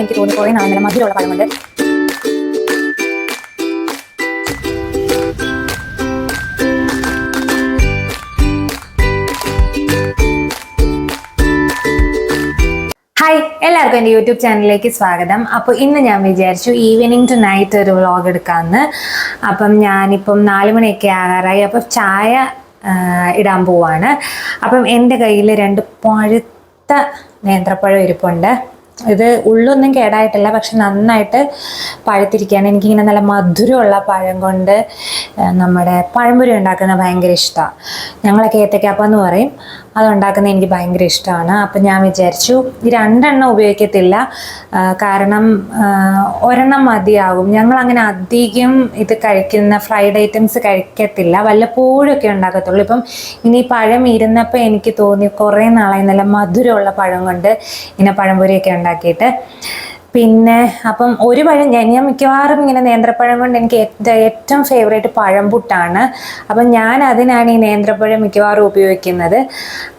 എനിക്ക് തോന്നി കുറേ നാളെ നല്ല മധുരമുള്ള പഴമുണ്ട്. ഹായ് എല്ലാവർക്കും എന്റെ യൂട്യൂബ് ചാനലിലേക്ക് സ്വാഗതം. അപ്പോൾ ഇന്ന് ഞാൻ വിചാരിച്ചു ഈവനിങ് ടു നൈറ്റ് ഒരു വ്ളോഗ് എടുക്കാമെന്ന് അപ്പം ഞാനിപ്പം നാല് മണിയൊക്കെ ആകാറായി. അപ്പം ചായ ഇടാൻ പോവാണ്. അപ്പം എന്റെ കയ്യിൽ രണ്ട് പഴുത്ത നേന്ത്രപ്പഴം ഇരിപ്പുണ്ട്. ഇത് ഉള്ളൊന്നും കേടായിട്ടില്ല പക്ഷെ നന്നായിട്ട് പഴുത്തിരിക്കുകയാണ്. എനിക്കിങ്ങനെ നല്ല മധുരമുള്ള പഴം കൊണ്ട് നമ്മുടെ പഴംപൊരി ഉണ്ടാക്കുന്നത് ഭയങ്കര ഇഷ്ടമാണ് ഞങ്ങളൊക്കെ ഏത്തക്കാപ്പം എന്ന് പറയും. അത് ഉണ്ടാക്കുന്നത് എനിക്ക് ഭയങ്കര ഇഷ്ടമാണ്. അപ്പം ഞാൻ വിചാരിച്ചു രണ്ടെണ്ണം ഉപയോഗിക്കത്തില്ല. കാരണം ഒരെണ്ണം മതിയാകും. ഞങ്ങൾ അങ്ങനെ അധികം ഇത് കഴിക്കുന്ന ഫ്രൈഡ് ഐറ്റംസ് കഴിക്കത്തില്ല. വല്ലപ്പോഴൊക്കെ ഉണ്ടാക്കത്തുള്ളൂ. ഇപ്പം ഇനി പഴം ഇരുന്നപ്പോൾ എനിക്ക് തോന്നി കുറേ നാളായി നല്ല മധുരമുള്ള പഴം കൊണ്ട് ഇങ്ങനെ പഴംപൊരിയൊക്കെ ഉണ്ടാക്കിയിട്ട്. പിന്നെ അപ്പം ഒരു പഴം ഞാൻ ഞാൻ മിക്കവാറും ഇങ്ങനെ നേന്ത്രപ്പഴം കൊണ്ട് എനിക്ക് ഏറ്റവും ഫേവറേറ്റ് പഴംപുട്ടാണ്. അപ്പം ഞാൻ അതിനാണ് ഈ നേന്ത്രപ്പഴം മിക്കവാറും ഉപയോഗിക്കുന്നത്.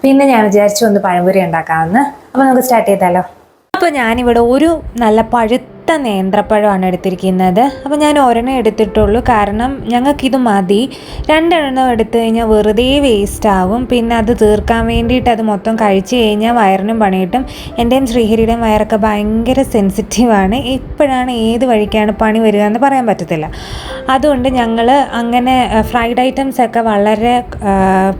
പിന്നെ ഞാൻ വിചാരിച്ചു ഒന്ന് പഴംപൊരി ഉണ്ടാക്കാമെന്ന്. അപ്പം നമുക്ക് സ്റ്റാർട്ട് ചെയ്താലോ? അപ്പോൾ ഞാനിവിടെ ഒരു നല്ല പഴുത്ത നേന്ത്രപ്പഴമാണ് എടുത്തിരിക്കുന്നത്. അപ്പോൾ ഞാൻ ഒരെണ്ണം എടുത്തിട്ടുള്ളൂ. കാരണം ഞങ്ങൾക്കിത് മതി. രണ്ടെണ്ണം എടുത്തു കഴിഞ്ഞാൽ വെറുതെ വേസ്റ്റ് ആവും. പിന്നെ അത് തീർക്കാൻ വേണ്ടിയിട്ട് അത് മൊത്തം കഴിച്ചു കഴിഞ്ഞാൽ വയറിനും പണിയിട്ടും എന്റെയും ശ്രീഹരിയുടെയും വയറൊക്കെ ഭയങ്കര സെൻസിറ്റീവാണ് ഇപ്പോഴാണ് ഏത് വഴിക്കാണ് പണി വരിക എന്ന് പറയാൻ പറ്റത്തില്ല. അതുകൊണ്ട് ഞങ്ങൾ അങ്ങനെ ഫ്രൈഡ് ഐറ്റംസ് ഒക്കെ വളരെ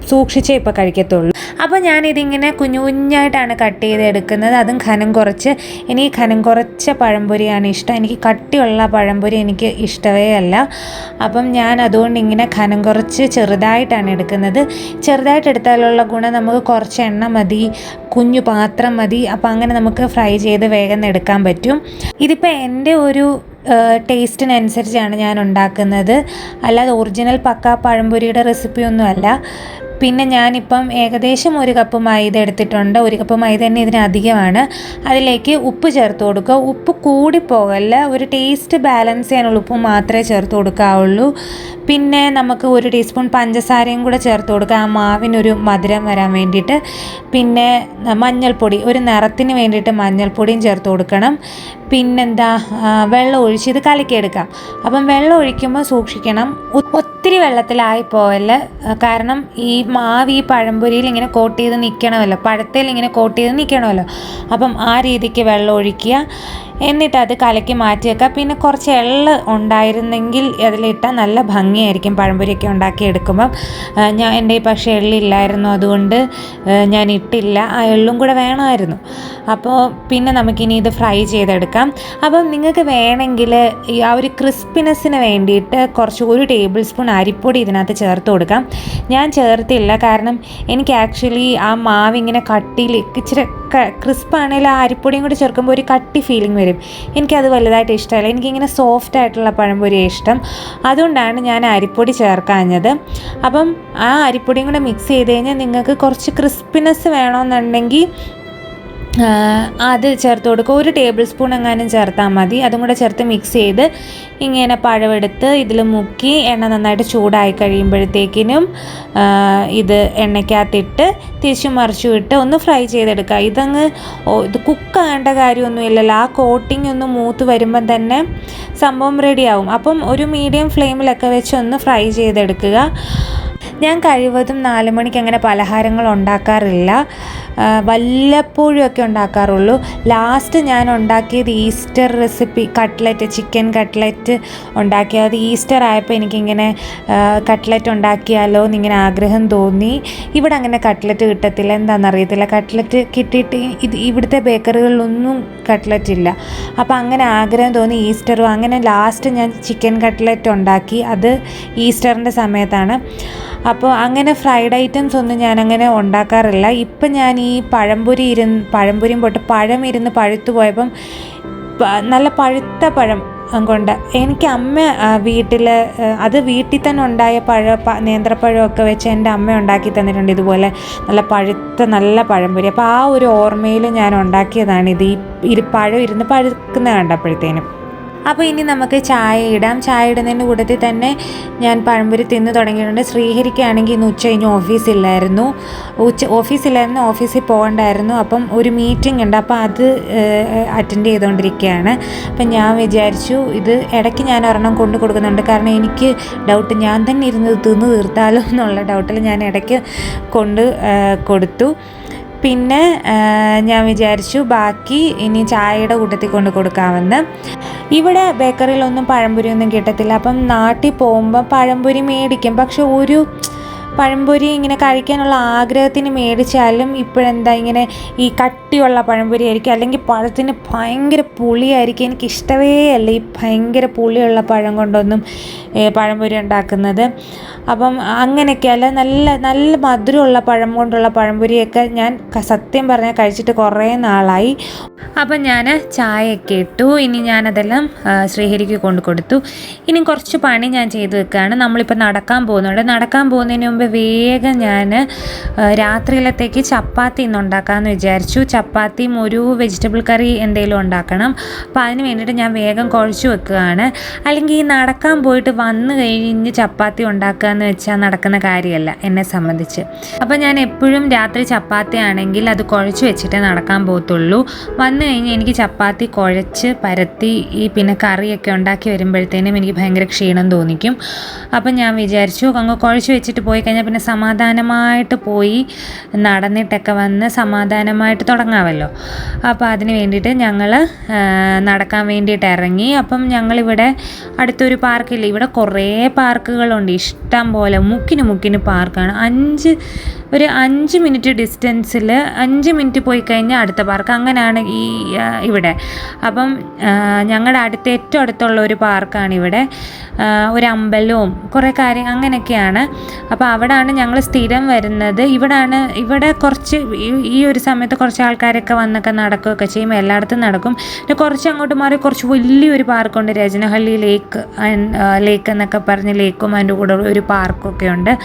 സൂക്ഷിച്ചേ ഇപ്പോൾ കഴിക്കത്തുള്ളൂ. അപ്പോൾ ഞാനിതിങ്ങനെ കുഞ്ഞു കുഞ്ഞായിട്ടാണ് കട്ട് ചെയ്ത് എടുക്കുന്നത് അതും ഖനം കുറച്ച്. എനിക്ക് ഖനം കുറച്ച പഴംപൊരിയാണ് ഇഷ്ടം. എനിക്ക് കട്ടിയുള്ള പഴംപൊരി എനിക്ക് ഇഷ്ടമേ അല്ല. അപ്പം ഞാൻ അതുകൊണ്ട് ഇങ്ങനെ ഖനം കുറച്ച് ചെറുതായിട്ടാണ് എടുക്കുന്നത്. ചെറുതായിട്ട് എടുത്താലുള്ള ഗുണം നമുക്ക് കുറച്ച് എണ്ണ മതി കുഞ്ഞു പാത്രം മതി. അപ്പം അങ്ങനെ നമുക്ക് ഫ്രൈ ചെയ്ത് വേഗം എടുക്കാൻ പറ്റും. ഇതിപ്പോൾ എന്റെ ഒരു ടേസ്റ്റിനനുസരിച്ചാണ് ഞാൻ ഉണ്ടാക്കുന്നത്. അല്ലാതെ ഒറിജിനൽ പക്ക പഴംപൊരിയുടെ റെസിപ്പി റെസിപ്പിയൊന്നുമല്ല. പിന്നെ ഞാനിപ്പം ഏകദേശം ഒരു കപ്പ് മൈദ എടുത്തിട്ടുണ്ട്. ഒരു കപ്പ് മൈദ തന്നെ ഇതിന് അധികമാണ്. അതിലേക്ക് ഉപ്പ് ചേർത്ത് കൊടുക്കുക. ഉപ്പ് കൂടിപ്പോകല്ല. ഒരു ടേസ്റ്റ് ബാലൻസ് ചെയ്യാനുള്ള ഉപ്പ് മാത്രമേ ചേർത്ത് കൊടുക്കാവുള്ളൂ. പിന്നെ നമുക്ക് ഒരു ടീസ്പൂൺ പഞ്ചസാരയും കൂടെ ചേർത്ത് കൊടുക്കുക. ആ മാവിനൊരു മധുരം വരാൻ വേണ്ടിയിട്ട്. പിന്നെ മഞ്ഞൾപ്പൊടി ഒരു നിറത്തിന് വേണ്ടിയിട്ട് മഞ്ഞൾപ്പൊടിയും ചേർത്ത് കൊടുക്കണം. പിന്നെന്താ വെള്ളം ഒഴിച്ച് ഇത് കലക്കിയെടുക്കാം. അപ്പം വെള്ളം ഒഴിക്കുമ്പോൾ സൂക്ഷിക്കണം. ഒത്തിരി വെള്ളത്തിലായി പോവല്ല കാരണം ഈ മാവ് ഈ പഴംപൊരിയിൽ ഇങ്ങനെ കോട്ട് ചെയ്ത് നിൽക്കണമല്ലോ പഴത്തിൽ ഇങ്ങനെ കോട്ട് ചെയ്ത് നിൽക്കണമല്ലോ അപ്പം ആ രീതിക്ക് വെള്ളം ഒഴിക്കുക. എന്നിട്ട് അത് കലക്കി മാറ്റി വെക്കുക. പിന്നെ കുറച്ച് എള്ള് ഉണ്ടായിരുന്നെങ്കിൽ അതിലിട്ടാൽ നല്ല ഭംഗിയായിരിക്കും. പഴംപൊരിയൊക്കെ ഉണ്ടാക്കി എടുക്കുമ്പം. ഞാൻ എന്റെ പക്ഷേ എള്ളില്ലായിരുന്നു അതുകൊണ്ട് ഞാൻ ഇട്ടില്ല. ആ എള്ളും കൂടെ വേണമായിരുന്നു. അപ്പോൾ പിന്നെ നമുക്കിനി ഇത് ഫ്രൈ ചെയ്തെടുക്കാം. അപ്പം നിങ്ങൾക്ക് വേണമെങ്കിൽ ആ ഒരു ക്രിസ്പിനെസ്സിന് വേണ്ടിയിട്ട് കുറച്ച് ഒരു ടേബിൾ സ്പൂൺ അരിപ്പൊടി ഇതിനകത്ത് ചേർത്ത് കൊടുക്കാം. ഞാൻ ചേർത്തില്ല. കാരണം എനിക്ക് ആക്ച്വലി ആ മാവ് ഇങ്ങനെ കട്ടിയിൽ ഇച്ചിരി ക്രിസ്പാണെങ്കിൽ ആ അരിപ്പൊടിയും കൂടി ചേർക്കുമ്പോൾ ഒരു കട്ടി ഫീലിംഗ് വരും. എനിക്കത് വലുതായിട്ട് ഇഷ്ടമല്ല. എനിക്കിങ്ങനെ സോഫ്റ്റ് ആയിട്ടുള്ള പഴംപൊരിയെ ഇഷ്ടം. അതുകൊണ്ടാണ് ഞാൻ അരിപ്പൊടി ചേർക്കാഞ്ഞത്. അപ്പം ആ അരിപ്പൊടിയും കൂടെ മിക്സ് ചെയ്ത് കഴിഞ്ഞാൽ നിങ്ങൾക്ക് കുറച്ച് ക്രിസ്പിനെസ് വേണമെന്നുണ്ടെങ്കിൽ അത് ചേർത്ത് കൊടുക്കുക. ഒരു ടേബിൾ സ്പൂൺ എങ്ങാനും ചേർത്താൽ മതി. അതും കൂടെ ചേർത്ത് മിക്സ് ചെയ്ത് ഇങ്ങനെ പഴമെടുത്ത് ഇതിൽ മുക്കി എണ്ണ നന്നായിട്ട് ചൂടായി കഴിയുമ്പോഴത്തേക്കിനും ഇത് എണ്ണയ്ക്കകത്തിട്ട് തിരിച്ചു മറിച്ചു ഇട്ട് ഒന്ന് ഫ്രൈ ചെയ്തെടുക്കുക. ഇതങ്ങ് ഇത് കുക്കാകേണ്ട കാര്യമൊന്നുമില്ലല്ലോ. ആ കോട്ടിംഗ് ഒന്ന് മൂത്ത് വരുമ്പം തന്നെ സംഭവം റെഡിയാവും അപ്പം ഒരു മീഡിയം ഫ്ലെയിമിലൊക്കെ വെച്ച് ഒന്ന് ഫ്രൈ ചെയ്തെടുക്കുക. ഞാൻ കഴിവതും നാല് മണിക്ക് അങ്ങനെ പലഹാരങ്ങൾ ഉണ്ടാക്കാറില്ല. വല്ലപ്പോഴുമൊക്കെ ഉണ്ടാക്കാറുള്ളൂ. ലാസ്റ്റ് ഞാൻ ഉണ്ടാക്കിയത് Easter recipe cutlet chicken cutlet ഉണ്ടാക്കി. അത് ഈസ്റ്റർ ആയപ്പോൾ എനിക്കിങ്ങനെ കട്ട്ലറ്റ് ഉണ്ടാക്കിയാലോ എന്നിങ്ങനെ ആഗ്രഹം തോന്നി. ഇവിടെ അങ്ങനെ കട്ട്ലറ്റ് കിട്ടത്തില്ല. എന്താണെന്നറിയത്തില്ല കട്ട്ലറ്റ് കിട്ടിയിട്ട് ഇത് ഇവിടുത്തെ ബേക്കറികളിലൊന്നും കട്ട്ലറ്റ് ഇല്ല. അപ്പോൾ അങ്ങനെ ആഗ്രഹം തോന്നി ഈസ്റ്ററും അങ്ങനെ ലാസ്റ്റ് ഞാൻ ചിക്കൻ കട്ട്ലറ്റ് ഉണ്ടാക്കി. അത് ഈസ്റ്ററിന്റെ സമയത്താണ്. അപ്പോൾ അങ്ങനെ ഫ്രൈഡ് ഐറ്റംസ് ഒന്നും ഞാൻ അങ്ങനെ ഉണ്ടാക്കാറില്ല. ഇപ്പം ഞാൻ ഈ പഴംപൊരി ഇരുന്ന് പഴംപൊരിയും പോട്ട് പഴം ഇരുന്ന് പഴുത്തു പോയപ്പം നല്ല പഴുത്ത പഴം കൊണ്ട് എനിക്ക് അമ്മ വീട്ടിൽ അത് വീട്ടിൽ തന്നെ ഉണ്ടായ പഴ നേന്ത്രപ്പഴമൊക്കെ വെച്ച് എന്റെ അമ്മ ഉണ്ടാക്കി തന്നിട്ടുണ്ട് ഇതുപോലെ നല്ല പഴുത്ത നല്ല പഴംപൊരി. അപ്പോൾ ആ ഒരു ഓർമ്മയിൽ ഞാൻ ഉണ്ടാക്കിയതാണ് ഇത്. ഈ പഴം ഇരുന്ന് പഴുക്കുന്ന കണ്ടപ്പോഴത്തേനും. അപ്പോൾ ഇനി നമുക്ക് ചായ ഇടാം. ചായ ഇടുന്നതിന്റെ കൂട്ടത്തിൽ തന്നെ ഞാൻ പഴംപൊരി തിന്ന് തുടങ്ങിയിട്ടുണ്ട്. ശ്രീഹരിക്കാണെങ്കിൽ ഇന്ന് ഉച്ച കഴിഞ്ഞ് ഓഫീസില്ലായിരുന്നു ഉച്ച ഓഫീസില്ലായിരുന്നു ഓഫീസിൽ പോകണ്ടായിരുന്നു. അപ്പം ഒരു മീറ്റിംഗ് ഉണ്ട്. അപ്പോൾ അത് അറ്റൻഡ് ചെയ്തുകൊണ്ടിരിക്കുകയാണ്. അപ്പം ഞാൻ വിചാരിച്ചു ഇത് ഇടയ്ക്ക് ഞാൻ ഒരെണ്ണം കൊണ്ടു കൊടുക്കുന്നുണ്ട്. കാരണം എനിക്ക് ഡൗട്ട് ഞാൻ തന്നെ ഇരുന്ന് തിന്ന് തീർത്താലോ എന്നുള്ള ഡൗട്ടിൽ ഞാൻ ഇടയ്ക്ക് കൊണ്ട് കൊടുത്തു. പിന്നെ ഞാൻ വിചാരിച്ചു ബാക്കി ഇനി ചായയുടെ കൂട്ടത്തിൽ കൊണ്ട് കൊടുക്കാമെന്ന്. ഇവിടെ ബേക്കറിയിലൊന്നും പഴംപൊരി ഒന്നും കിട്ടത്തില്ല. അപ്പം നാട്ടിൽ പോകുമ്പോൾ പഴംപൊരി മേടിക്കും. പക്ഷെ ഒരു പഴംപൊരി ഇങ്ങനെ കഴിക്കാനുള്ള ആഗ്രഹത്തിന് മേടിച്ചാലും ഇപ്പോഴെന്താ ഇങ്ങനെ ഈ കട്ടിയുള്ള പഴംപൊരി ആയിരിക്കും അല്ലെങ്കിൽ പഴത്തിന് ഭയങ്കര പുളിയായിരിക്കും. എനിക്ക് ഇഷ്ടമേ അല്ല ഈ ഭയങ്കര പുളിയുള്ള പഴം കൊണ്ടൊന്നും പഴംപൊരി ഉണ്ടാക്കുന്നത്. അപ്പം അങ്ങനെയൊക്കെയല്ല നല്ല നല്ല മധുരമുള്ള പഴം കൊണ്ടുള്ള പഴംപൊരിയൊക്കെ ഞാൻ സത്യം പറഞ്ഞാൽ കഴിച്ചിട്ട് കുറേ നാളായി. അപ്പം ഞാൻ ചായയൊക്കെ ഇട്ടു. ഇനി ഞാനതെല്ലാം ശ്രീഹരിക്ക് കൊണ്ടു കൊടുത്തു. ഇനി കുറച്ച് പണി ഞാൻ ചെയ്തു വെക്കുകയാണ് നമ്മളിപ്പോൾ നടക്കാൻ പോകുന്നുണ്ട്. നടക്കാൻ പോകുന്നതിന് മുമ്പ് വേഗം ഞാൻ രാത്രിയിലത്തേക്ക് ചപ്പാത്തി ഇന്ന് ഉണ്ടാക്കാമെന്ന് വിചാരിച്ചു ചപ്പാത്തിയും ഒരു വെജിറ്റബിൾ കറി എന്തെങ്കിലും ഉണ്ടാക്കണം. അപ്പോൾ അതിന് വേണ്ടിയിട്ട് ഞാൻ വേഗം കുഴച്ച് വെക്കുകയാണ്. അല്ലെങ്കിൽ ഈ നടക്കാൻ പോയിട്ട് വന്നു കഴിഞ്ഞ് ചപ്പാത്തി ഉണ്ടാക്കുക എന്ന് വെച്ചാൽ നടക്കുന്ന കാര്യമല്ല എന്നെ സംബന്ധിച്ച്. അപ്പോൾ ഞാൻ എപ്പോഴും രാത്രി ചപ്പാത്തി ആണെങ്കിൽ അത് കുഴച്ച് വെച്ചിട്ടേ നടക്കാൻ പോകത്തുള്ളൂ. വന്നു കഴിഞ്ഞ് എനിക്ക് ചപ്പാത്തി കുഴച്ച് പരത്തി ഈ പിന്നെ കറിയൊക്കെ ഉണ്ടാക്കി വരുമ്പോഴത്തേനും എനിക്ക് ഭയങ്കര ക്ഷീണം തോന്നിക്കും. അപ്പം ഞാൻ വിചാരിച്ചു അങ്ങ് കുഴച്ച് വെച്ചിട്ട് പോയി കഴിഞ്ഞാൽ പിന്നെ സമാധാനമായിട്ട് പോയി നടന്നിട്ടൊക്കെ വന്ന് സമാധാനമായിട്ട് തുടങ്ങാമല്ലോ അപ്പോൾ അതിന് വേണ്ടിയിട്ട് ഞങ്ങൾ നടക്കാൻ വേണ്ടിയിട്ട് ഇറങ്ങി. അപ്പം ഞങ്ങളിവിടെ അടുത്തൊരു പാർക്കില്ല? ഇവിടെ കുറേ പാർക്കുകളുണ്ട്. ഇഷ്ടം പോലെ മുക്കിന് മുക്കിന് പാർക്കാണ്. അഞ്ച് ഒരു അഞ്ച് മിനിറ്റ് ഡിസ്റ്റൻസിൽ അഞ്ച് മിനിറ്റ് പോയി കഴിഞ്ഞാൽ അടുത്ത പാർക്ക് അങ്ങനെയാണ് ഈ ഇവിടെ. അപ്പം ഞങ്ങളുടെ അടുത്ത് ഏറ്റവും അടുത്തുള്ള ഒരു പാർക്കാണ് ഇവിടെ. ഒരു അമ്പലവും കുറേ കാര്യം അങ്ങനെയൊക്കെയാണ് അപ്പോൾ അവിടെയാണ് ഞങ്ങൾ സ്ഥിരം വരുന്നത്. ഇവിടാണ് ഇവിടെ കുറച്ച് ഈ- ഒരു സമയത്ത് കുറച്ച് ആൾക്കാരൊക്കെ വന്നൊക്കെ നടക്കുകയൊക്കെ ചെയ്യും. എല്ലായിടത്തും നടക്കും. പിന്നെ കുറച്ച് അങ്ങോട്ട് മാറി കുറച്ച് വലിയൊരു പാർക്കുണ്ട് രജനഹള്ളി ലേക്ക് ലേക്ക് എന്നൊക്കെ പറഞ്ഞ് ലേക്കും അതിന്റെ കൂടെ ഒരു പാർക്കൊക്കെ ഉണ്ട്.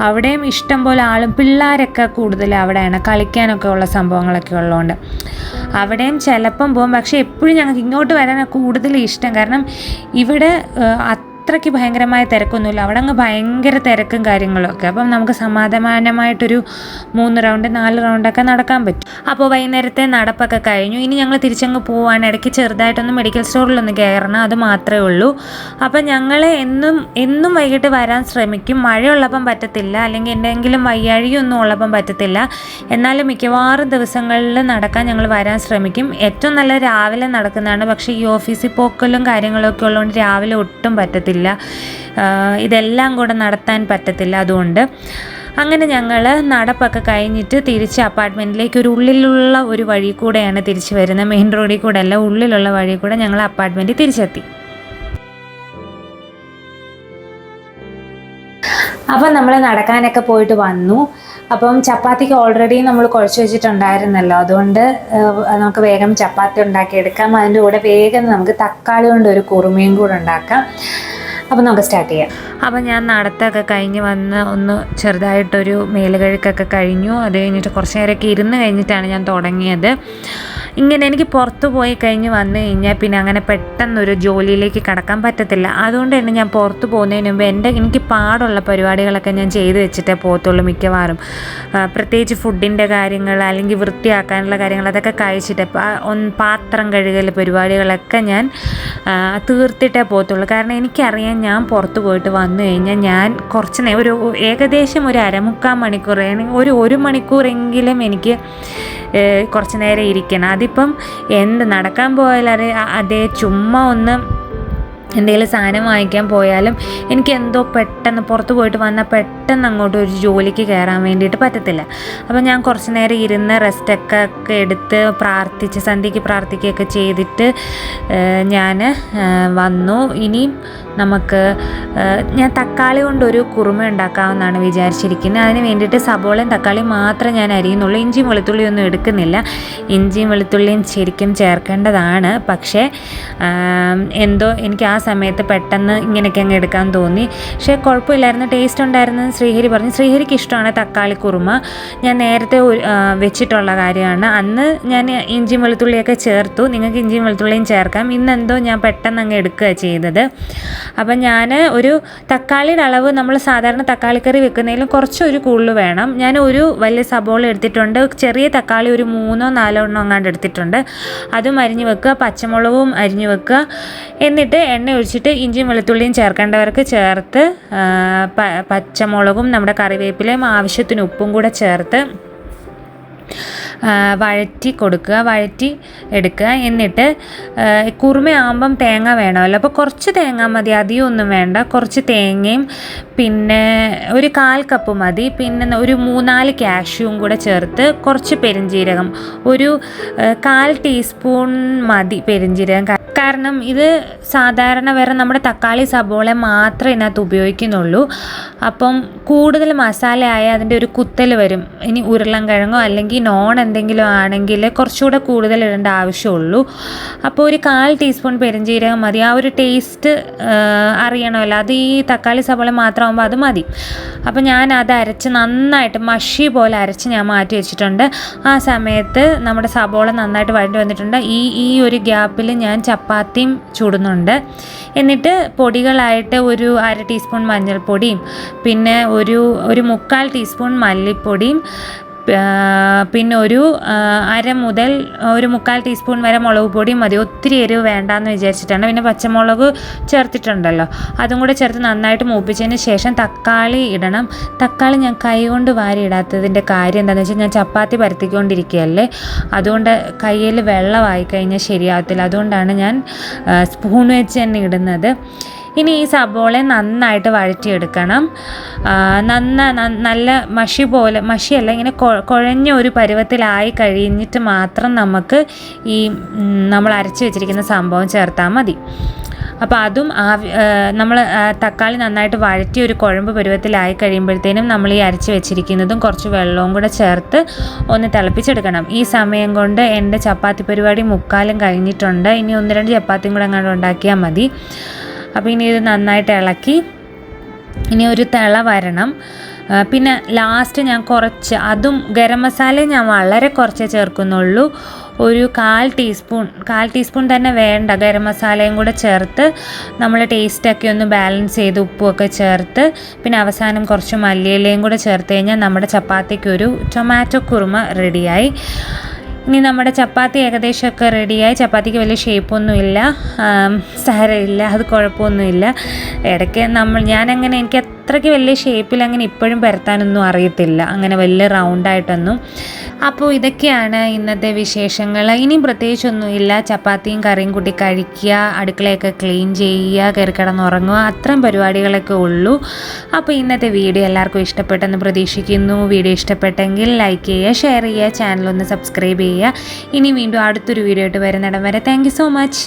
അവിടെയും ഇഷ്ടം പോലെ ആളും പിള്ളേരൊക്കെ കൂടുതൽ അവിടെയാണ് കളിക്കാനൊക്കെ ഉള്ള സംഭവങ്ങളൊക്കെ ഉള്ളതുകൊണ്ട്. അവിടെയും ചിലപ്പം പോകും. പക്ഷേ എപ്പോഴും ഞങ്ങൾക്ക് ഇങ്ങോട്ട് വരാനാണ് കൂടുതൽ ഇഷ്ടം. കാരണം ഇവിടെ അത്രയ്ക്ക് ഭയങ്കരമായ തിരക്കൊന്നുമില്ല. അവിടെ അങ്ങ് ഭയങ്കര തിരക്കും കാര്യങ്ങളൊക്കെ. അപ്പം നമുക്ക് സമാധാനമായിട്ടൊരു മൂന്ന് റൗണ്ട് നാല് റൗണ്ടൊക്കെ നടക്കാൻ പറ്റും. അപ്പോൾ വൈകുന്നേരത്തെ നടപ്പൊക്കെ കഴിഞ്ഞു. ഇനി ഞങ്ങൾ തിരിച്ചങ്ങ് പോവാണ്. ഇടയ്ക്ക് ചെറുതായിട്ടൊന്ന് മെഡിക്കൽ സ്റ്റോറിലൊന്ന് കയറണം. അത് മാത്രമേ ഉള്ളൂ. അപ്പം ഞങ്ങൾ എന്നും എന്നും വൈകിട്ട് വരാൻ ശ്രമിക്കും. മഴയുള്ളപ്പം പറ്റത്തില്ല. അല്ലെങ്കിൽ എന്തെങ്കിലും വയ്യാഴികയൊന്നും ഉള്ളപ്പം പറ്റത്തില്ല. എന്നാലും മിക്കവാറും ദിവസങ്ങളിൽ നടക്കാൻ ഞങ്ങൾ വരാൻ ശ്രമിക്കും. ഏറ്റവും നല്ല രാവിലെ നടക്കുന്നതാണ്. പക്ഷേ ഈ ഓഫീസിൽ പോക്കലും കാര്യങ്ങളൊക്കെ ഉള്ളതുകൊണ്ട് രാവിലെ ഒട്ടും പറ്റത്തില്ല. ആഹ് ഇതെല്ലാം കൂടെ നടത്താൻ പറ്റത്തില്ല അതുകൊണ്ട്. അങ്ങനെ ഞങ്ങൾ നടപ്പൊക്കെ കഴിഞ്ഞിട്ട് തിരിച്ച് അപ്പാർട്ട്മെന്റിലേക്ക് ഒരു ഉള്ളിലുള്ള ഒരു വഴി കൂടെയാണ് തിരിച്ച് വരുന്നത്. മെയിൻ റോഡിൽ കൂടെ അല്ല ഉള്ളിലുള്ള വഴി കൂടെ ഞങ്ങൾ അപ്പാർട്ട്മെന്റിൽ തിരിച്ചെത്തി. അപ്പം നമ്മൾ നടക്കാനൊക്കെ പോയിട്ട് വന്നു. അപ്പം ചപ്പാത്തിക്ക് ഓൾറെഡി നമ്മൾ കുഴച്ച് വെച്ചിട്ടുണ്ടായിരുന്നല്ലോ. അതുകൊണ്ട് നമുക്ക് വേഗം ചപ്പാത്തി ഉണ്ടാക്കിയെടുക്കാം. അതിന്റെ കൂടെ വേഗം നമുക്ക് തക്കാളി കൊണ്ട് ഒരു കുറുമയും കൂടെ ഉണ്ടാക്കാം. അപ്പം നമുക്ക് സ്റ്റാർട്ട് ചെയ്യാം. അപ്പം ഞാൻ നടത്തൊക്കെ കഴിഞ്ഞ് വന്ന് ഒന്ന് ചെറുതായിട്ടൊരു മേലുകഴുക്കൊക്കെ കഴിഞ്ഞു. അത് കഴിഞ്ഞിട്ട് കുറച്ച് നേരമൊക്കെ ഇരുന്ന് കഴിഞ്ഞിട്ടാണ് ഞാൻ തുടങ്ങിയത്. ഇങ്ങനെ എനിക്ക് പുറത്ത് പോയി കഴിഞ്ഞ് വന്നു കഴിഞ്ഞാൽ പിന്നെ അങ്ങനെ പെട്ടെന്നൊരു ജോലിയിലേക്ക് കടക്കാൻ പറ്റത്തില്ല. അതുകൊണ്ട് തന്നെ ഞാൻ പുറത്ത് പോകുന്നതിന് മുമ്പ് എന്റെ എനിക്ക് പാടുള്ള പരിപാടികളൊക്കെ ഞാൻ ചെയ്തു വെച്ചിട്ടേ പോകത്തുള്ളൂ മിക്കവാറും. പ്രത്യേകിച്ച് ഫുഡിന്റെ കാര്യങ്ങൾ അല്ലെങ്കിൽ വൃത്തിയാക്കാനുള്ള കാര്യങ്ങൾ അതൊക്കെ കഴിച്ചിട്ട് പാത്രം കഴുകൽ പരിപാടികളൊക്കെ ഞാൻ തീർത്തിട്ടേ പോകത്തുള്ളൂ. കാരണം എനിക്കറിയാം ഞാൻ പുറത്ത് പോയിട്ട് വന്നു കഴിഞ്ഞാൽ ഞാൻ കുറച്ച് നേരം ഒരു ഏകദേശം ഒരു അരമുക്കാൽ മണിക്കൂർ ഒരു ഒരു മണിക്കൂറെങ്കിലും എനിക്ക് കുറച്ച് നേരം ഇരിക്കണം. അതിപ്പം എന്ത് നടക്കാൻ അത് അതേ ചുമ്മാ ഒന്ന് എന്തെങ്കിലും സാധനം വാങ്ങിക്കാൻ പോയാലും എനിക്ക് എന്തോ പെട്ടെന്ന് പുറത്ത് പോയിട്ട് വന്നാൽ പെട്ടെന്ന് അങ്ങോട്ട് ഒരു ജോലിക്ക് കയറാൻ വേണ്ടിയിട്ട് പറ്റത്തില്ല. അപ്പോൾ ഞാൻ കുറച്ച് നേരം ഇരുന്ന് റെസ്റ്റൊക്കെ ഒക്കെ എടുത്ത് പ്രാർത്ഥിച്ച് സന്ധ്യയ്ക്ക് പ്രാർത്ഥിക്കുകയൊക്കെ ചെയ്തിട്ട് ഞാൻ വന്നു. ഇനിയും നമുക്ക് ഞാൻ തക്കാളി കൊണ്ടൊരു കുറുമ ഉണ്ടാക്കാമെന്നാണ് വിചാരിച്ചിരിക്കുന്നത്. അതിന് വേണ്ടിയിട്ട് സബോളയും തക്കാളിയും മാത്രം ഞാൻ അരിയുന്നുള്ളൂ. ഇഞ്ചിയും വെളുത്തുള്ളിയും ഒന്നും എടുക്കുന്നില്ല. ഇഞ്ചിയും വെളുത്തുള്ളിയും ശരിക്കും ചേർക്കേണ്ടതാണ്. പക്ഷേ എന്തോ എനിക്ക് ആ ആ സമയത്ത് പെട്ടെന്ന് ഇങ്ങനെയൊക്കെ അങ്ങ് എടുക്കാൻ തോന്നി. പക്ഷേ കുഴപ്പമില്ലായിരുന്നു. ടേസ്റ്റ് ഉണ്ടായിരുന്നെന്ന് ശ്രീഹരി പറഞ്ഞു. ശ്രീഹരിക്ക് ഇഷ്ടമാണ് തക്കാളി കുറുമ. ഞാൻ നേരത്തെ വെച്ചിട്ടുള്ള കാര്യമാണ്. അന്ന് ഞാൻ ഇഞ്ചിയും വെളുത്തുള്ളിയൊക്കെ ചേർത്തു. നിങ്ങൾക്ക് ഇഞ്ചിയും വെളുത്തുള്ളിയും ചേർക്കാം. ഇന്നെന്തോ ഞാൻ പെട്ടെന്ന് അങ്ങ് എടുക്കുക ചെയ്തത്. അപ്പം ഞാൻ ഒരു തക്കാളിയുടെ അളവ് നമ്മൾ സാധാരണ തക്കാളിക്കറി വെക്കുന്നതിലും കുറച്ചൊരു കൂടുതൽ വേണം. ഞാൻ ഒരു വലിയ സബോള എടുത്തിട്ടുണ്ട്. ചെറിയ തക്കാളി ഒരു മൂന്നോ നാലോ എണ്ണം അങ്ങാണ്ട് എടുത്തിട്ടുണ്ട്. അതും അരിഞ്ഞ് വെക്കുക. പച്ചമുളകും അരിഞ്ഞ് വെക്കുക. എന്നിട്ട് എണ്ണ ഒഴിച്ചിട്ട് ഇഞ്ചിയും വെളുത്തുള്ളിയും ചേർക്കേണ്ടവർക്ക് ചേർത്ത് പച്ചമുളകും നമ്മുടെ കറിവേപ്പിലയും ആവശ്യത്തിന് ഉപ്പും കൂടെ ചേർത്ത് വഴറ്റി കൊടുക്കുക. വഴറ്റി എടുക്കുക. എന്നിട്ട് കുറുമയാകുമ്പം തേങ്ങ വേണമല്ലോ. അപ്പോൾ കുറച്ച് തേങ്ങ മതി. അധികം ഒന്നും വേണ്ട. കുറച്ച് തേങ്ങയും പിന്നെ ഒരു കാൽ കപ്പ് മതി. പിന്നെ ഒരു മൂന്നാൽ കാഷ്യൂവും കൂടെ ചേർത്ത് കുറച്ച് പെരിഞ്ജീരകം ഒരു കാൽ ടീസ്പൂൺ മതി പെരിഞ്ജീരകം കാരണം ഇത് സാധാരണ വേറെ നമ്മുടെ തക്കാളി സബോള മാത്രമേ ഇതിനകത്ത് ഉപയോഗിക്കുന്നുള്ളൂ. അപ്പം കൂടുതൽ മസാല ആയ അതിന്റെ ഒരു കുത്തൽ വരും. ഇനി ഉരുളൻകിഴങ്ങോ അല്ലെങ്കിൽ നോൺ എന്തെങ്കിലും ആണെങ്കിൽ കുറച്ചുകൂടെ കൂടുതൽ ഇടേണ്ട ആവശ്യമുള്ളൂ. അപ്പോൾ ഒരു കാൽ ടീസ്പൂൺ പെരുംജീരകം മതി. ആ ഒരു ടേസ്റ്റ് അറിയണമല്ലോ. അത് ഈ തക്കാളി സബോള മാത്രമാകുമ്പോൾ അത് മതി. അപ്പോൾ ഞാൻ അത് അരച്ച് നന്നായിട്ട് മഷി പോലെ അരച്ച് ഞാൻ മാറ്റി വെച്ചിട്ടുണ്ട്. ആ സമയത്ത് നമ്മുടെ സബോള നന്നായിട്ട് വഴണ്ടി വന്നിട്ടുണ്ട്. ഈ ഈ ഒരു ഗ്യാപ്പിൽ ഞാൻ ചപ്പാത്തിയും ചൂടുന്നുണ്ട്. എന്നിട്ട് പൊടികളായിട്ട് ഒരു അര ടീസ്പൂൺ മഞ്ഞൾപ്പൊടിയും പിന്നെ ഒരു ഒരു മുക്കാൽ ടീസ്പൂൺ മല്ലിപ്പൊടിയും പിന്നെ ഒരു അര മുതൽ ഒരു മുക്കാൽ ടീസ്പൂൺ വരെ മുളക് പൊടിയും മതി. ഒത്തിരി എരിവ് വേണ്ടാന്ന് വിചാരിച്ചിട്ടാണ്. പിന്നെ പച്ചമുളക് ചേർത്തിട്ടുണ്ടല്ലോ. അതും കൂടെ ചേർത്ത് നന്നായിട്ട് മൂപ്പിച്ചതിന് ശേഷം തക്കാളി ഇടണം. തക്കാളി ഞാൻ കൈ കൊണ്ട് വാരി ഇടാത്തതിന്റെ കാര്യം എന്താണെന്ന് വെച്ചാൽ ഞാൻ ചപ്പാത്തി പരത്തിക്കൊണ്ടിരിക്കുകയല്ലേ? അതുകൊണ്ട് കയ്യിൽ വെള്ളമായി കഴിഞ്ഞാൽ ശരിയാവത്തില്ല. അതുകൊണ്ടാണ് ഞാൻ സ്പൂൺ വെച്ച് തന്നെ ഇടുന്നത്. ഇനി ഈ സബോളെ നന്നായിട്ട് വഴറ്റിയെടുക്കണം. നന്ന നല്ല മഷി പോലെ മഷിയല്ല ഇങ്ങനെ കുഴഞ്ഞ ഒരു പരുവത്തിലായി കഴിഞ്ഞിട്ട് മാത്രം നമുക്ക് ഈ നമ്മൾ അരച്ച് വെച്ചിരിക്കുന്ന സംഭവം ചേർത്താൽ മതി. അപ്പോൾ അതും ആവി നമ്മൾ തക്കാളി നന്നായിട്ട് വഴറ്റി ഒരു കുഴമ്പ് പരുവത്തിലായി കഴിയുമ്പോഴത്തേനും നമ്മൾ ഈ അരച്ച് വെച്ചിരിക്കുന്നതും കുറച്ച് വെള്ളവും കൂടെ ചേർത്ത് ഒന്ന് തിളപ്പിച്ചെടുക്കണം. ഈ സമയം കൊണ്ട് എന്റെ ചപ്പാത്തി പരിപാടി മുക്കാലും കഴിഞ്ഞിട്ടുണ്ട്. ഇനി ഒന്ന് രണ്ട് ചപ്പാത്തിയും കൂടെ അങ്ങോട്ട് ഉണ്ടാക്കിയാൽ മതി. അപ്പോൾ ഇനി ഇത് നന്നായിട്ട് ഇളക്കി. ഇനി ഒരു തിള വരണം. പിന്നെ ലാസ്റ്റ് ഞാൻ കുറച്ച് അതും ഗരം മസാല ഞാൻ വളരെ കുറച്ചേ ചേർക്കുന്നുള്ളൂ. ഒരു കാൽ ടീസ്പൂൺ കാൽ ടീസ്പൂൺ തന്നെ വേണ്ട ഗരം മസാലയും കൂടെ ചേർത്ത് നമ്മൾ ടേസ്റ്റൊക്കെ ഒന്ന് ബാലൻസ് ചെയ്ത് ഉപ്പുമൊക്കെ ചേർത്ത് പിന്നെ അവസാനം കുറച്ച് മല്ലിയിലയും കൂടെ ചേർത്ത് കഴിഞ്ഞാൽ നമ്മുടെ ചപ്പാത്തിക്കൊരു ടൊമാറ്റോ കുറുമ റെഡിയായി ഇനി നമ്മുടെ ചപ്പാത്തി ഏകദേശമൊക്കെ റെഡിയായി. ചപ്പാത്തിക്ക് വലിയ ഷേപ്പൊന്നുമില്ല. സാരമില്ല അത് കുഴപ്പമൊന്നുമില്ല. ഇടയ്ക്ക് നമ്മൾ ഞാനങ്ങനെ എനിക്ക് അത്രയ്ക്ക് വലിയ ഷേപ്പിൽ അങ്ങനെ ഇപ്പോഴും പരത്താനൊന്നും അറിയത്തില്ല. അങ്ങനെ വലിയ റൗണ്ടായിട്ടൊന്നും അപ്പോൾ ഇതൊക്കെയാണ് ഇന്നത്തെ വിശേഷങ്ങൾ. ഇനിയും പ്രത്യേകിച്ചൊന്നുമില്ല ചപ്പാത്തിയും കറിയും കൂട്ടി കഴിക്കുക അടുക്കളയൊക്കെ ക്ലീൻ ചെയ്യുക കയറി കിടന്നുറങ്ങുക അത്രയും പരിപാടികളൊക്കെ ഉള്ളൂ. അപ്പോൾ ഇന്നത്തെ വീഡിയോ എല്ലാവർക്കും ഇഷ്ടപ്പെട്ടെന്ന് പ്രതീക്ഷിക്കുന്നു. വീഡിയോ ഇഷ്ടപ്പെട്ടെങ്കിൽ ലൈക്ക് ചെയ്യുക ഷെയർ ചെയ്യുക ചാനലൊന്ന് സബ്സ്ക്രൈബ് ചെയ്യുക. ഇനി വീണ്ടും അടുത്തൊരു വീഡിയോ ആയിട്ട് വരുന്നിടം വരെ. Thank so much